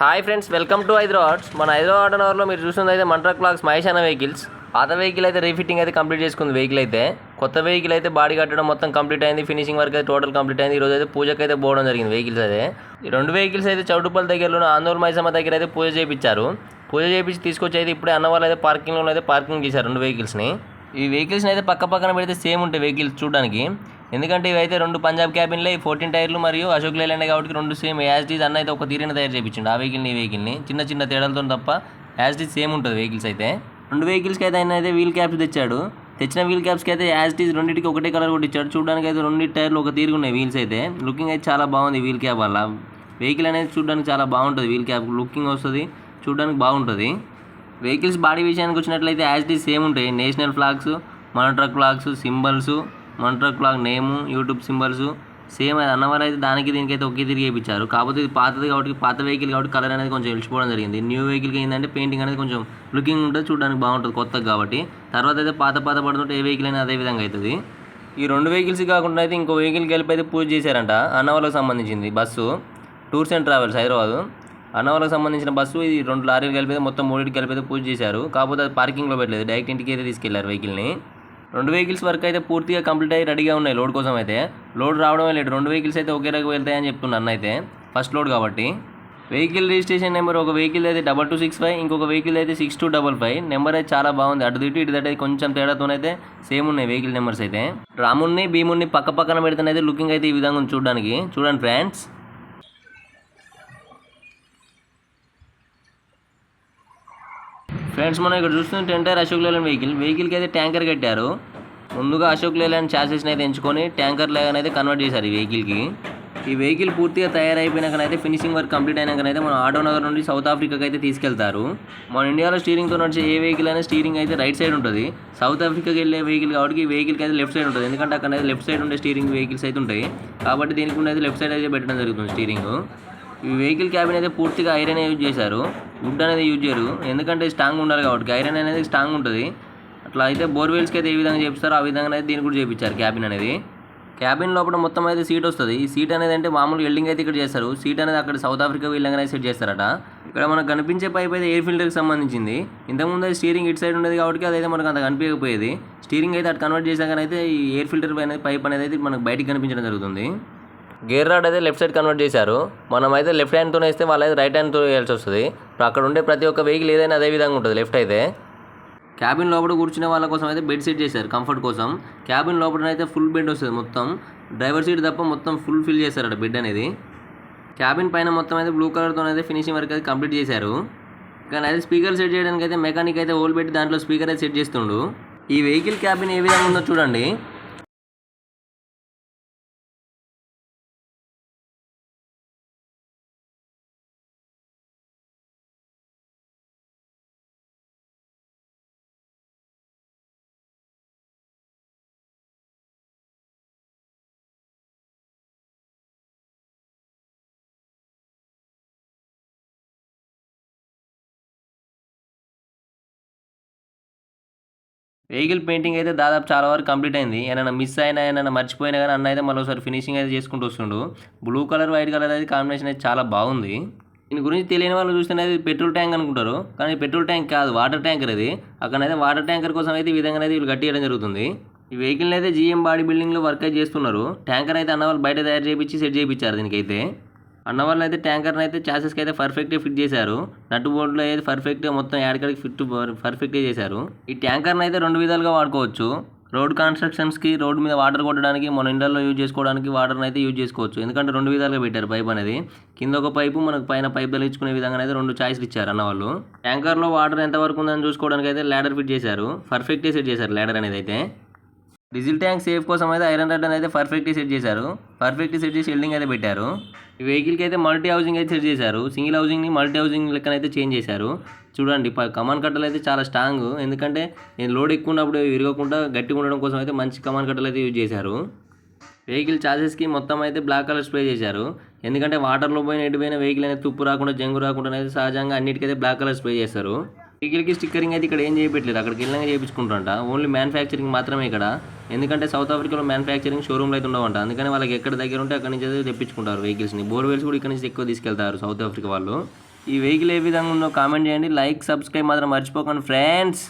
Hi friends welcome to Hyderabad. మన హైదరాబాద్ అవర్లో మీరు చూస్తుంది అయితే మంట్రా క్లాక్స్ మహేష్ అన్న వెహికల్స్. పాత వెహికల్ అయితే రీఫిట్టింగ్ అయితే కంప్లీట్ చేసుకుంది వెహికల్ అయితే. కొత్త వెహికల్ అయితే బాడీ కట్టడం మొత్తం కంప్లీట్ అయింది ఫినిషింగ్ వర్క్ అయితే టోటల్ కంప్లీట్ అయింది. ఈ రోజు అయితే పూజకి అయితే పోవడం జరిగింది వెహికల్స్ అయితే. ఈ రెండు వెహికల్స్ అయితే చౌటుపల్లి దగ్గరలో ఆందోళన మైసమ్మ దగ్గర అయితే పూజ చేయించారు. పూజ చేయించి తీసుకొచ్చి అయితే ఇప్పుడే అన్న వాళ్ళు అయితే పార్కింగ్లో అయితే పార్కింగ్ చేశారు రెండు వెహికల్స్ని. ఈ వెహికల్స్ని అయితే పక్క పక్కన పెడితే సేమ్ ఉంటాయి వెహికల్స్ చూడడానికి. ఎందుకంటే ఇవి అయితే రెండు పంజాబ్ క్యాబిన్లే ఫోర్టీన్ టైర్లు మరియు అశోక్ లేలాండ్ కాబట్టి రెండు సేమ్ యాజ్ డీజ్ అన్న అయితే ఒక తీరిన తయారు చేయించండి. ఆ వెహికల్ని ఈ వెహికల్ని చిన్న చిన్న తేడాలతో తప్ప యాజ్ డీజ్ సేమ్ ఉంటుంది వెహికల్స్ అయితే. రెండు వెహికల్స్కి అయితే ఆయన అయితే వీల్ క్యాప్స్ తెచ్చాడు. తెచ్చిన వీల్ క్యాప్స్కి అయితే యాజ్ డీజ్ రెండింటికి ఒకటే కలర్ కూడా ఇచ్చాడు. చూడడానికి అయితే రెండు టైర్లు ఒక తీరుగా ఉన్నాయి వీల్స్ అయితే. లుకింగ్ అయితే చాలా బాగుంది వీల్ క్యాప్ వల్ల. వెహికల్ అనేది చూడడానికి చాలా బాగుంటుంది వీల్ క్యాప్ లుకింగ్ వస్తుంది చూడడానికి బాగుంటుంది. వెహికల్స్ బాడీ విషయానికి వచ్చినట్లయితే యాజ్ డీజ్ సేమ్ ఉంటాయి. నేషనల్ ఫ్లాగ్స్ మన ట్రక్ ఫ్లాగ్స్ సింబల్స్ మన truck name YouTube symbols same అది అన్నవారు అయితే దానికి దీనికి అయితే ఒకే తిరిగి వేయించారు. కాకపోతే ఇది పాతది కాబట్టి పాత వెహికల్ కాబట్టి కలర్ అనేది కొంచెం వెళ్ళిపోవడం జరిగింది. న్యూ వెహికల్కి ఏంటంటే పెయింటింగ్ అనేది కొంచెం లుకింగ్ ఉంటుంది చూడడానికి బాగుంటుంది కొత్తగా కాబట్టి. తర్వాత అయితే పాత పాత పడుతుంటే ఏ వెహికల్ అయినా అదే విధంగా అవుతుంది. ఈ రెండు వెహికల్స్ కాకుండా అయితే ఇంకో వెహికల్ కలిపి అయితే పూజ చేశారంట అన్నవరకు సంబంధించింది bus. Tours and travels Hyderabad. అన్న సంబంధించిన బస్సు ఇది రెండు లారీలు కలిపి మొత్తం మూడింటికి కలిపి అయితే పూజ చేశారు. కాకపోతే అది పార్కింగ్లో పెట్టలేదు డైరెక్ట్ ఇంటికి అయితే తీసుకెళ్ళారు వెహికల్ని రెండు వెహికల్స్ వరకు అయితే పూర్తిగా కంప్లీట్ అయ్యి రెడీగా ఉన్నాయి లోడ్ కోసం అయితే. లోడ్ రావడమే లేదు. రెండు వెహికల్స్ అయితే ఒకే రకం వెళ్తాయని చెప్తున్నారు అన్న అయితే ఫస్ట్ లోడ్ కాబట్టి. వెహికల్ రిజిస్ట్రేషన్ నెంబర్ ఒక వెహికల్ అయితే డబల్ టూ సిక్స్ ఫైవ్ ఇంకొక వెహికల్ అయితే six two double five. Number అయితే చాలా బాగుంది. అటు ఇటు ఇటు అయితే కొంచెం తేడాతోనైతే సేమ్ ఉన్నాయి వెహికల్ నెంబర్స్ అయితే. రాముణ్ణి భీముణ్ణి పక్క పక్కన పెడితేనైతే లుకింగ్ అయితే ఈ విధంగా ఉంది చూడడానికి. చూడండి ఫ్రెండ్స్. ఫ్రెండ్స్ మనం ఇక్కడ చూస్తుంటే ఎంటైర్ అశోక్ లేలాండ్ వెహికల్. వెహికల్కి అయితే ట్యాంకర్ కట్టారు. ముందుగా అశోక్ లేలాండ్ ఛాసెస్ని అయితే ఎంచుకొని ట్యాంకర్ లాగానైతే కన్వర్ట్ చేశారు ఈ వెహికల్కి. ఈ వెహికల్ పూర్తిగా తయారైపోయినాకనైతే ఫినిషింగ్ వర్క్ కంప్లీట్ అయినాకనైతే మన ఆటో నగర్ నుండి సౌత్ ఆఫ్రికాకి అయితే తీసుకెళ్తారు. మన ఇండియాలో స్టీరింగ్తో నడిచే ఏ వెహికల్ అయినా స్టీరింగ్ అయితే రైట్ సైడ్ ఉంటుంది. సౌత్ ఆఫ్రికాకి వెళ్ళే వెహికల్ కాబట్టి ఈ వెహికల్కి అయితే లెఫ్ట్ సైడ్ ఉంటుంది. ఎందుకంటే అక్కడ అయితే లెఫ్ట్ సైడ్ ఉండే స్టీరింగ్ వెహికల్స్ అయితే ఉంటాయి. కాబట్టి దీనికి అయితే లెఫ్ట్ సైడ్ అయితే పెట్టడం జరుగుతుంది స్టీరింగ్ ఈ వెహికల్ క్యాబిన్ అయితే పూర్తిగా ఐరన్ యూజ్ చేశారు. వుడ్ అనేది యూజ్ చేయరు. ఎందుకంటే స్ట్రాంగ్ ఉండాలి కాబట్టి. ఐరన్ అనేది స్ట్రాంగ్ ఉంటుంది. అట్లా అయితే బోర్వెల్స్కి అయితే ఏ విధంగా చేపిస్తారో ఆ విధంగా అయితే దీన్ని కూడా చేపించారు క్యాబిన్ అనేది. క్యాబిన్ లోపల మొత్తం అయితే సీట్ వస్తుంది. ఈ సీట్ అనేది అంటే మామూలు వెల్డింగ్ అయితే ఇక్కడ చేస్తారు. సీట్ అనేది అక్కడ సౌత్ ఆఫ్రికా వీళ్ళంగానే సెట్ చేస్తారట. ఇక్కడ మనకు కనిపించే పైప్ అయితే ఎయిర్ ఫిల్టర్కి సంబంధించింది. ఇంతకుముందు అయితే స్టీరింగ్ ఇటు సైడ్ ఉండేది కాబట్టి అదైతే మనకు అంత కనిపించకపోయేది. స్టీరింగ్ అయితే అటు కన్వర్ట్ చేశాక అయితే ఈ ఎయిర్ ఫిల్టర్ అనేది పైప్ అనేది అయితే మనకు బయటికి కనిపించడం జరుగుతుంది. గేర్ రాడ్ అయితే లెఫ్ట్ సైడ్ కన్వర్ట్ చేశారు. మనం అయితే లెఫ్ట్ హ్యాండ్తో వేస్తే వాళ్ళు అయితే రైట్ హ్యాండ్తో వేయాల్సి వస్తుంది. ఇప్పుడు అక్కడ ఉండే ప్రతి ఒక్క వెహికల్ ఏదైనా అదే విధంగా ఉంటుంది లెఫ్ట్ అయితే. క్యాబిన్ లోపల కూర్చునే వాళ్ళ కోసం అయితే బెడ్ సెట్ చేశారు కంఫర్ట్ కోసం. క్యాబిన్ లోపల అయితే ఫుల్ బెడ్ వస్తుంది మొత్తం. డ్రైవర్ సీట్ తప్ప మొత్తం ఫుల్ ఫిల్ చేశారట బెడ్ అనేది. క్యాబిన్ పైన మొత్తం అయితే బ్లూ కలర్తో అయితే ఫినిషింగ్ వర్క్ అయితే కంప్లీట్ చేశారు. కానీ అయితే స్పీకర్ సెట్ చేయడానికి అయితే మెకానిక్ అయితే హోల్ పెట్టి దాంట్లో స్పీకర్ అయితే సెట్ చేస్తుండు. ఈ వెహికల్ క్యాబిన్ ఏ విధంగా ఉందో చూడండి. వెహికల్ పెయింటింగ్ అయితే దాదాపు చాలా వరకు కంప్లీట్ అయింది. ఏమైనా మిస్ అయినా ఏమైనా మర్చిపోయినా కానీ అన్న అయితే మళ్ళీ ఒకసారి ఫినిషింగ్ అయితే చేసుకుంటూ వస్తుండు. బ్లూ కలర్ వైట్ కలర్ అయితే కాంబినేషన్ అయితే చాలా బాగుంది. దీని గురించి తెలియని వాళ్ళు చూస్తేనే పెట్రోల్ ట్యాంక్ అనుకుంటారు. కానీ పెట్రోల్ ట్యాంక్ కాదు వాటర్ ట్యాంకర్ అది. అక్కడైతే వాటర్ ట్యాంకర్ కోసం అయితే ఈ విధంగా అయితే వీళ్ళు కట్టియడం జరుగుతుంది. ఈ వెహికల్ అయితే జీఎం బాడీ బిల్డింగ్లో వర్క్ అయితే చేస్తున్నారు. ట్యాంకర్ అయితే అన్న వాళ్ళు బయట తయారు చేయించి సెట్ చేయించారు దీనికైతే. అన్న అయితే ట్యాంకర్ని అయితే చాసెస్కి అయితే పర్ఫెక్ట్గా ఫిట్ చేశారు. నట్టు బోర్డులో అయితే పర్ఫెక్ట్గా మొత్తం యాడికడికి ఫిట్ పర్ఫెక్ట్గా చేశారు. ఈ ట్యాంకర్ని అయితే రెండు విధాలుగా వాడుకోవచ్చు. రోడ్ కన్స్ట్రక్షన్స్కి రోడ్ మీద వాటర్ కొట్టడానికి మన ఇండల్లో యూజ్ చేసుకోవడానికి వాటర్ని అయితే యూజ్ చేసుకోవచ్చు. ఎందుకంటే రెండు విధాలుగా పెట్టారు పైప్ అనేది. కింద ఒక పైపు మనకు పైన పైప్ తగిలించుకునే విధంగా అయితే రెండు చాయిస్లు ఇచ్చారు అన్న వాళ్ళు. ట్యాంకర్లో వాటర్ ఎంతవరకు ఉందని చూసుకోవడానికి అయితే ల్యాడర్ ఫిట్ చేశారు. పర్ఫెక్ట్గా సెట్ చేశారు ల్యాడర్ అనేది అయితే. డీజిల్ ట్యాంక్ సేఫ్ కోసం అయితే ఐరన్ రడ్ అయితే పర్ఫెక్ట్గా సెట్ చేశారు. పర్ఫెక్ట్గా సెట్ చేసి వెల్డింగ్ అయితే పెట్టారు. ఈ వెహికల్కి అయితే మల్టీ హౌసింగ్ అయితే సెట్ చేశారు. సింగిల్ హౌసింగ్ని మల్టీ హౌసింగ్ లెక్కన అయితే చేంజ్ చేశారు. చూడండి కమాన్ కట్టలు అయితే చాలా స్ట్రాంగ్. ఎందుకంటే నేను లోడ్ ఎక్కువ ఉన్నప్పుడు విరగకుండా గట్టిగా ఉండడం కోసం అయితే మంచి కమాన్ కట్టలు అయితే యూజ్ చేశారు. వెహికల్ చార్జెస్కి మొత్తం అయితే బ్లాక్ కలర్ స్ప్రే చేశారు. ఎందుకంటే వాటర్లో పోయిన ఎడిపోయిన వెహికల్ అనేది తుప్పు రాకుండా జంగు రాకుండా అనేది సహజంగా అన్నిటికైతే బ్లాక్ కలర్ స్ప్రే చేస్తారు. వెహికల్కి స్టిక్కరింగ్ అయితే ఇక్కడ ఏం చేయట్లేదు. అక్కడికి వెళ్ళినా చేయించుకుంటారంట. ఓన్లీ మ్యానుఫ్యాక్చరింగ్ మాత్రమే ఇక్కడ. ఎందుకంటే సౌత్ ఆఫ్రికాలో మ్యానుఫ్యాక్చరింగ్ షోరూమ్లు అయితే ఉండవంట. అందుకని వాళ్ళకి ఎక్కడ దగ్గర ఉంటే అక్కడి నుంచి అయితే తెప్పించుకుంటారు వెహికల్స్ని బోర్వెల్స్ కూడా ఇక్కడ నుంచి ఎక్కువ తీసుకెళ్తారు సౌత్ ఆఫ్రికా వాళ్ళు. ఈ వెహికల్ ఏ విధంగా ఉందో కామెంట్ చేయండి. లైక్ సబ్స్క్రైబ్ మాత్రం మర్చిపోకండి ఫ్రెండ్స్